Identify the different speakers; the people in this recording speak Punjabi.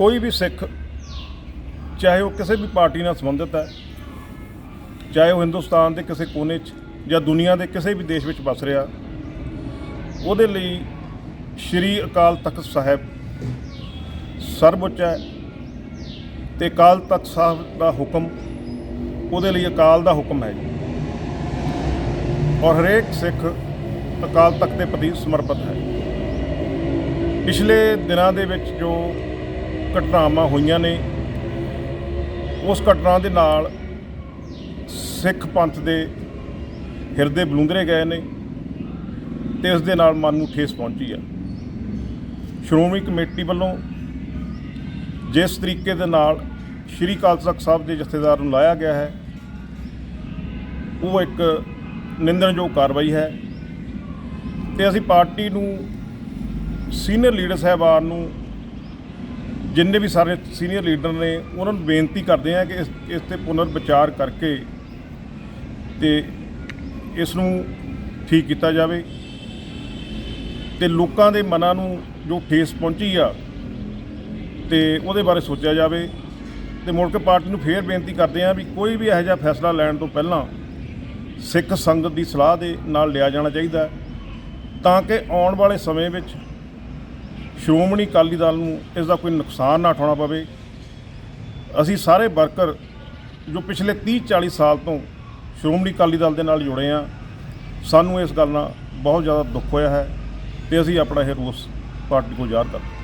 Speaker 1: ਕੋਈ ਵੀ ਸਿੱਖ, ਚਾਹੇ ਉਹ ਕਿਸੇ ਵੀ ਪਾਰਟੀ ਨਾਲ ਸੰਬੰਧਿਤ ਹੈ, ਚਾਹੇ ਉਹ ਹਿੰਦੁਸਤਾਨ ਦੇ ਕਿਸੇ ਕੋਨੇ 'ਚ ਜਾਂ ਦੁਨੀਆ ਦੇ ਕਿਸੇ ਵੀ ਦੇਸ਼ ਵਿੱਚ ਵੱਸ ਰਿਹਾ, ਉਹਦੇ ਲਈ ਸ਼੍ਰੀ ਅਕਾਲ ਤਖਤ ਸਾਹਿਬ ਸਰਵਉੱਚ ਹੈ ਤੇ ਅਕਾਲ ਤਖਤ ਸਾਹਿਬ ਦਾ ਹੁਕਮ ਉਹਦੇ ਲਈ ਅਕਾਲ ਦਾ ਹੁਕਮ ਹੈ ਔਰ ਹਰੇਕ ਸਿੱਖ ਅਕਾਲ ਤਖਤ ਦੇ ਪ੍ਰਤੀ ਸਮਰਪਿਤ ਹੈ। ਪਿਛਲੇ ਦਿਨਾਂ ਦੇ ਵਿੱਚ ਜੋ ਘਟਨਾਵਾਂ ਹੋਈਆਂ ਨੇ। ਉਸ ਘਟਨਾ ਦੇ ਨਾਲ ਸਿੱਖ ਪੰਥ ਦੇ ਹਿਰਦੇ ਬਲੁੰਦਰੇ ਗਏ ਨੇ ਤੇ ਇਸ ਦੇ ਨਾਲ ਮਨ ਨੂੰ ਠੇਸ ਪਹੁੰਚੀ ਆ। ਸ਼੍ਰੋਮਣੀ ਕਮੇਟੀ ਵੱਲੋਂ ਜਿਸ ਤਰੀਕੇ ਦੇ ਨਾਲ ਸ਼੍ਰੀ ਅਕਾਲ ਤਖਤ ਸਾਹਿਬ ਦੇ ਜਥੇਦਾਰ ਨੂੰ ਲਾਇਆ ਗਿਆ ਹੈ, ਉਹ ਇੱਕ ਨਿੰਦਣਯੋਗ ਕਾਰਵਾਈ ਹੈ ਤੇ ਅਸੀਂ ਪਾਰਟੀ ਨੂੰ ਸੀਨੀਅਰ ਲੀਡਰ ਸਾਹਿਬਾਨ ਨੂੰ ਜਿੰਨੇ ਵੀ ਸਾਰੇ ਸੀਨੀਅਰ ਲੀਡਰ ਨੇ, ਉਹਨਾਂ ਨੂੰ ਬੇਨਤੀ ਕਰਦੇ ਹਾਂ ਕਿ ਇਸ ਇਸ ਤੇ ਪੁਨਰ ਵਿਚਾਰ ਕਰਕੇ ਤੇ ਇਸ ਨੂੰ ਠੀਕ ਕੀਤਾ ਜਾਵੇ ਤੇ ਲੋਕਾਂ ਦੇ ਮਨਾਂ ਨੂੰ ਜੋ ਠੇਸ ਪਹੁੰਚੀ ਆ ਤੇ ਉਹਦੇ ਬਾਰੇ ਸੋਚਿਆ ਜਾਵੇ ਤੇ ਮੁੜ ਕੇ ਪਾਰਟੀ ਨੂੰ ਫੇਰ ਬੇਨਤੀ ਕਰਦੇ ਹਾਂ ਵੀ ਕੋਈ ਵੀ ਇਹੋ ਜਿਹਾ ਫੈਸਲਾ ਲੈਣ ਤੋਂ ਪਹਿਲਾਂ ਸਿੱਖ ਸੰਗਤ ਦੀ ਸਲਾਹ ਦੇ ਨਾਲ ਲਿਆ ਜਾਣਾ ਚਾਹੀਦਾ ਤਾਂ ਕਿ ਆਉਣ ਵਾਲੇ ਸਮੇਂ ਵਿੱਚ ਸ਼੍ਰੋਮਣੀ ਅਕਾਲੀ ਦਲ ਨੂੰ ਇਸ ਦਾ ਕੋਈ ਨੁਕਸਾਨ ਨਾ ਉਠਾਉਣਾ ਪਵੇ। ਅਸੀਂ ਸਾਰੇ ਵਰਕਰ ਜੋ ਪਿਛਲੇ 30 40 ਸਾਲ ਤੋਂ ਸ਼੍ਰੋਮਣੀ ਅਕਾਲੀ ਦਲ ਦੇ ਨਾਲ ਜੁੜੇ ਆ ਸਾਨੂੰ ਇਸ ਗੱਲ ਨਾਲ ਬਹੁਤ ਜ਼ਿਆਦਾ ਦੁੱਖ ਹੋਇਆ ਹੈ ਤੇ ਅਸੀਂ ਆਪਣਾ ਇਹ ਰੋਸ ਪਾਰਟੀ ਕੋਲ ਜ਼ਾਹਰ ਕਰਦੇ